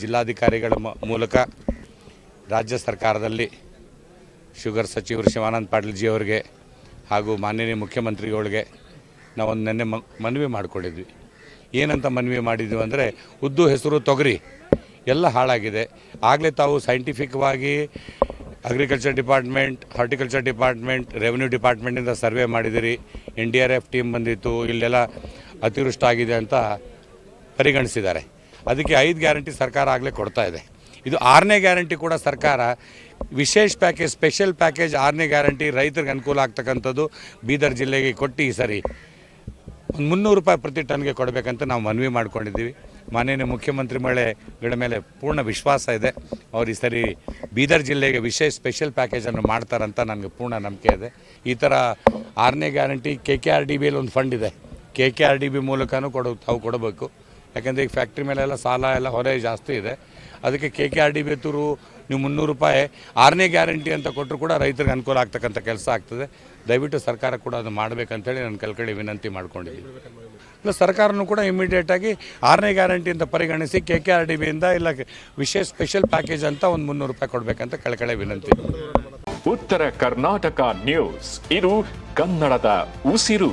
ಜಿಲ್ಲಾಧಿಕಾರಿಗಳ ಮೂಲಕ ರಾಜ್ಯ ಸರ್ಕಾರದಲ್ಲಿ ಶುಗರ್ ಸಚಿವರು ಶಿವಾನಂದ ಪಾಟೀಲ್ಜಿ ಅವರಿಗೆ ಹಾಗೂ ಮಾನ್ಯ ಮುಖ್ಯಮಂತ್ರಿಗಳಿಗೆ ನಾವೊಂದು ಮ, ಮನವಿ ಮಾಡಿಕೊಂಡಿದ್ವಿ. ಏನಂತ ಮನವಿ ಮಾಡಿದ್ವಿ ಅಂದರೆ ಉದ್ದು ಹೆಸರು ತೊಗರಿ. ಎಲ್ಲ ಹಾಳಾಗಿದೆ. ಆಗಲೇ ತಾವು ಸೈಂಟಿಫಿಕ್ವಾಗಿ agriculture department, horticulture department, revenue ಡಿಪಾರ್ಟ್ಮೆಂಟಿಂದ survey ಮಾಡಿದಿರಿ. N D R F team ಬಂದಿತ್ತು. ಇಲ್ಲೆಲ್ಲ ಅತಿವೃಷ್ಟಿ ಆಗಿದೆ ಅಂತ ಪರಿಗಣಿಸಿದ್ದಾರೆ. ಅದಕ್ಕೆ ಐದು ಗ್ಯಾರಂಟಿ ಸರ್ಕಾರ ಆಗಲೇ ಕೊಡ್ತಾ ಇದೆ. ಇದು ಆರನೇ ಗ್ಯಾರಂಟಿ ಕೂಡ ಸರ್ಕಾರ. ವಿಶೇಷ ಪ್ಯಾಕೇಜ್, ಸ್ಪೆಷಲ್ ಪ್ಯಾಕೇಜ್ ಆರನೇ ಗ್ಯಾರಂಟಿ ರೈತರಿಗೆ ಅನುಕೂಲ ಆಗ್ತಕ್ಕಂಥದ್ದು ಬೀದರ್ ಜಿಲ್ಲೆಗೆ ಕೊಟ್ಟು ಈ ಸರಿ. ಒಂದು ಮುನ್ನೂರು ರೂಪಾಯಿ ಪ್ರತಿ ಟನ್ಗೆ ಕೊಡಬೇಕಂತ ನಾವು ಮನವಿ ಮಾಡ್ಕೊಂಡಿದ್ದೀವಿ. ಮಾನ್ಯನ ಮುಖ್ಯಮಂತ್ರಿ ಮಳೆಗಳ ಮೇಲೆ ಪೂರ್ಣ ವಿಶ್ವಾಸ ಇದೆ. ಅವ್ರು ಈ ಸರಿ ಬೀದರ್ ಜಿಲ್ಲೆಗೆ ವಿಶೇಷ ಸ್ಪೆಷಲ್ ಪ್ಯಾಕೇಜನ್ನು ಮಾಡ್ತಾರಂತ ನನಗೆ ಪೂರ್ಣ ನಂಬಿಕೆ ಇದೆ. ಈ ಥರ ಆರನೇ guarantee K K R D ಬಿಯಲ್ಲಿ ಒಂದು ಫಂಡ್ ಇದೆ. K K R D B ಮೂಲಕವೂ ಕೊಡೋ, ತಾವು ಕೊಡಬೇಕು. ಯಾಕಂದರೆ ಈಗ ಫ್ಯಾಕ್ಟ್ರಿ ಮೇಲೆಲ್ಲ ಸಾಲ ಎಲ್ಲ ಹೊರೆ ಜಾಸ್ತಿ ಇದೆ. ಅದಕ್ಕೆ ಕೆ ಕೆ ಆರ್ ಡಿ ಬೇತೂರು ತುರು ನೀವು ಮುನ್ನೂರು ರೂಪಾಯಿ ಆರನೇ ಗ್ಯಾರಂಟಿ ಅಂತ ಕೊಟ್ಟರು ಕೂಡ ರೈತರಿಗೆ ಅನುಕೂಲ ಆಗ್ತಕ್ಕಂಥ ಕೆಲಸ ಆಗ್ತದೆ. ದಯವಿಟ್ಟು ಸರ್ಕಾರ ಕೂಡ ಅದು ಮಾಡಬೇಕಂತೇಳಿ ನಾನು ಕಲ್ಕಳಿ ವಿನಂತಿ ಮಾಡ್ಕೊಂಡಿದ್ದೀನಿ. ಇಲ್ಲ, ಸರ್ಕಾರನೂ ಕೂಡ ಇಮಿಡಿಯೇಟಾಗಿ ಆರನೇ ಗ್ಯಾರಂಟಿ ಅಂತ ಪರಿಗಣಿಸಿ ಕೆ ಕೆ ಆರ್ ಡಿ ಬಿಯಿಂದ ಇಲ್ಲ, ವಿಶೇಷ ಸ್ಪೆಷಲ್ ಪ್ಯಾಕೇಜ್ ಅಂತ ಒಂದು ಮುನ್ನೂರು ರೂಪಾಯಿ ಕೊಡಬೇಕಂತ ಕಳ್ಕಳೆ ವಿನಂತಿ. ಉತ್ತರ ಕರ್ನಾಟಕ ನ್ಯೂಸ್ ಇದು ಕನ್ನಡದ ಉಸಿರು.